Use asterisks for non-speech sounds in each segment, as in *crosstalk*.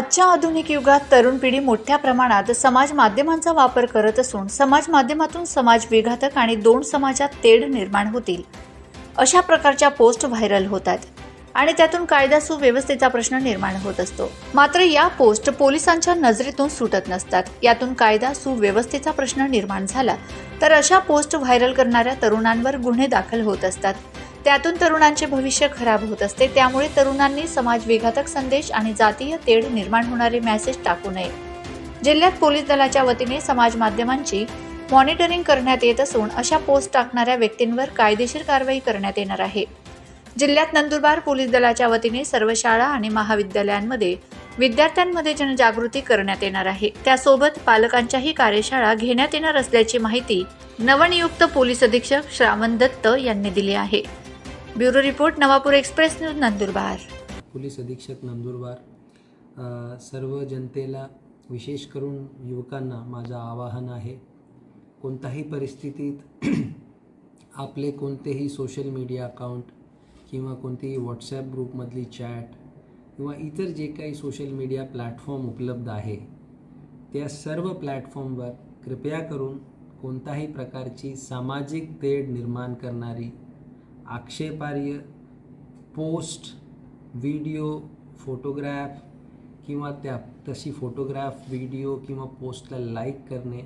आजच्या आधुनिक युगात तरुण पिढी मोठ्या प्रमाणात समाज माध्यमांचा वापर करत असून समाज माध्यमातून समाज विघातक आणि दोन समाजात तेढ निर्माण होतील. अशा प्रकारच्या पोस्ट व्हायरल होतात आणि त्यातून कायदा सुव्यवस्थेचा प्रश्न निर्माण होत असतो. मात्र या पोस्ट पोलिसांच्या नजरेतून सुटत नसतात. यातून कायदा सुव्यवस्थेचा प्रश्न निर्माण झाला तर अशा पोस्ट व्हायरल करणाऱ्या तरुणांवर गुन्हे दाखल होत असतात. त्यातून तरुणांचे भविष्य खराब होत असते. त्यामुळे तरुणांनी समाज विघातक संदेश आणि जातीय तेढ निर्माण होणारे मेसेज टाकू नये. जिल्ह्यात पोलीस दलाच्या वतीने समाज माध्यमांची मॉनिटरिंग करण्यात येत असून अशा पोस्ट टाकणाऱ्या व्यक्तींवर कायदेशीर कारवाई करण्यात येणार आहे. जिल्ह्यात नंदुरबार पोलीस दलाच्या वतीने सर्व शाळा आणि महाविद्यालयांमध्ये विद्यार्थ्यांमध्ये जनजागृती करण्यात येणार आहे. त्यासोबत पालकांच्याही कार्यशाळा घेण्यात येणार असल्याची माहिती नवनियुक्त पोलीस अधीक्षक श्रावण दत्त यांनी दिली आहे. Bureau report Navapur express news Nandurbar. Police अधीक्षक नंदुरबार सर्व जनतेला विशेष करून युवकांना माझं आवाहन आहे कोणत्याही परिस्थितीत *clears throat* आपले कोणतेही सोशल मीडिया अकाउंट किंवा कोणतेही व्हॉट्सॲप ग्रुपमधली चॅट किंवा इतर जे काही सोशल मीडिया प्लॅटफॉर्म उपलब्ध आहे त्या सर्व प्लॅटफॉर्मवर कृपया करून कोणताही प्रकारची सामाजिक तेढ निर्माण करणारी आक्षेपार्ह पोस्ट व्हिडिओ फोटोग्राफ किंवा त्या तशी फोटोग्राफ व्हिडिओ किंवा पोस्टला लाईक करणे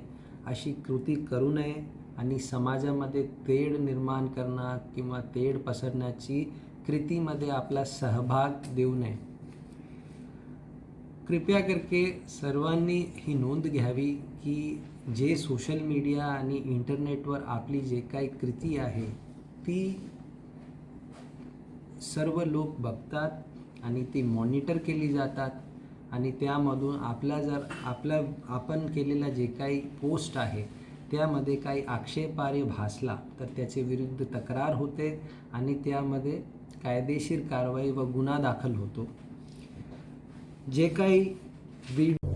अशी कृती करू नये आणि समाजामध्ये तेढ निर्माण करणं किंवा तेढ पसरण्याची कृतीमध्ये आपला सहभाग देऊ नये. कृपया करके सर्वांनी ही नोंद घ्यावी की जे सोशल मीडिया आणि इंटरनेटवर आपली जे काही कृती आहे ती सर्व लोक बघतात आणि ती मॉनिटर केली जातात. आणि त्यामधून आपला जर आपला आपण केलेला जे काही पोस्ट आहे त्यामध्ये काही आक्षेपार्ह भासला तर त्याचे विरुद्ध तक्रार होते आणि त्यामध्ये कायदेशीर कारवाई व गुन्हा दाखल होतो. जे काही व्हिडिओ